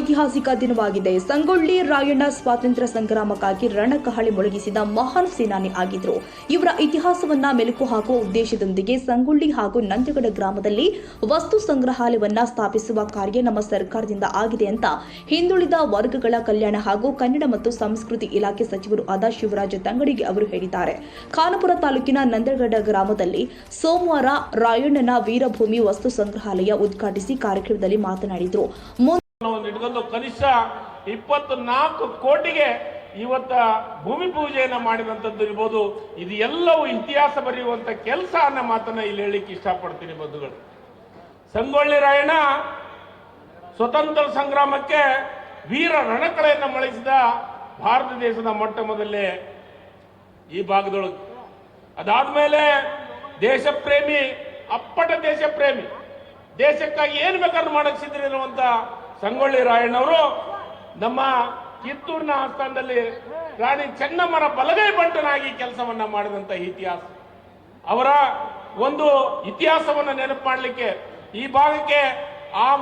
ಐತಿಹಾಸಿಕ ದಿನವಾಗಿದೆ. ಸಂಗೊಳ್ಳಿ ರಾಯಣ್ಣ ಸ್ವಾತಂತ್ರ್ಯ ಸಂಗ್ರಾಮಕ್ಕಾಗಿ ರಣಕಹಳಿ ಮೊಳಗಿಸಿದ ಮಹಾನ್ ಸೇನಾನಿ ಆಗಿದ್ರು. ಇವರ ಇತಿಹಾಸವನ್ನ ಮೆಲುಕು ಹಾಕುವ ಉದ್ದೇಶದೊಂದಿಗೆ ಸಂಗೊಳ್ಳಿ ಹಾಗೂ ನಂಜಗಡ ಗ್ರಾಮದಲ್ಲಿ ವಸ್ತು ಸಂಗ್ರಹಾಲಯವನ್ನ ಸ್ಥಾಪಿಸುವ ಕಾರ್ಯ ನಮ್ಮ ಸರ್ಕಾರದಿಂದ ಆಗಿದೆ ಅಂತ ಹಿಂದುಳಿದ ವರ್ಗಗಳ ಕಲ್ಯಾಣ ಹಾಗೂ ಕನ್ನಡ ಮತ್ತು ಸಂಸ್ಕೃತಿ ಇಲಾಖೆ ಸಚಿವರು ಆದ ಶಿವರಾಜ ತಂಗಡಿಗೆ ಅವರು ಹೇಳಿದ್ದಾರೆ. ಖಾನಪುರ ತಾಲೂಕಿನ ನಂದಗಡ ಗ್ರಾಮದಲ್ಲಿ ಸೋಮವಾರ ರಾಯಣ್ಣನ ವೀರಭೂಮಿ ವಸ್ತು ಸಂಗ್ರಹಾಲಯ ಉದ್ಘಾಟಿಸಿ ಕಾರ್ಯಕ್ರಮದಲ್ಲಿ ಮಾತನಾಡಿದರು. ಮುಂದೆ ಕನಿಷ್ಠ ಇಪ್ಪತ್ತು ಇಪ್ಪತ್ನಾಲ್ಕು ಕೋಟಿಗೆ ಇವತ್ತ ಭೂಮಿ ಪೂಜೆಯನ್ನು ಮಾಡಿದಂಥದ್ದು ಇರ್ಬೋದು. ಇದು ಎಲ್ಲವೂ ಇತಿಹಾಸ ಬರೆಯುವಂಥ ಕೆಲಸ ಅನ್ನೋ ಮಾತನ್ನ ಇಲ್ಲಿ ಹೇಳಲಿಕ್ಕೆ ಇಷ್ಟಪಡ್ತೀನಿ ಬಂಧುಗಳು. ಸಂಗೊಳ್ಳಿ ರಾಯಣ್ಣ ಸ್ವತಂತ್ರ ಸಂಗ್ರಾಮಕ್ಕೆ ವೀರ ರಣಕಳೆಯನ್ನು ಮಳಿಸಿದ ಭಾರತ ದೇಶದ ಮೊಟ್ಟ ಮೊದಲೇ ಈ ಭಾಗದೊಳಗೆ. ಅದಾದ್ಮೇಲೆ ದೇಶ ಪ್ರೇಮಿ ಅಪ್ಪಟ ದೇಶ ಪ್ರೇಮಿ ದೇಶಕ್ಕಾಗಿ ಏನು ಬೇಕಾದ್ರೂ ಮಾಡಕ್ಕೆ ಸಿದ್ಧರಿರುವಂತ ಸಂಗೊಳ್ಳಿ ರಾಯಣ್ಣವರು ನಮ್ಮ ಕಿತ್ತೂರಿನ ಆಸ್ಥಾನದಲ್ಲಿ ರಾಣಿ ಚೆನ್ನಮ್ಮನ ಬಲಗೈ ಬಂಟನಾಗಿ ಕೆಲಸವನ್ನ ಮಾಡಿದಂತ ಇತಿಹಾಸ. ಅವರ ಒಂದು ಇತಿಹಾಸವನ್ನ ನೆನಪು ಮಾಡಲಿಕ್ಕೆ ಈ ಭಾಗಕ್ಕೆ ಆ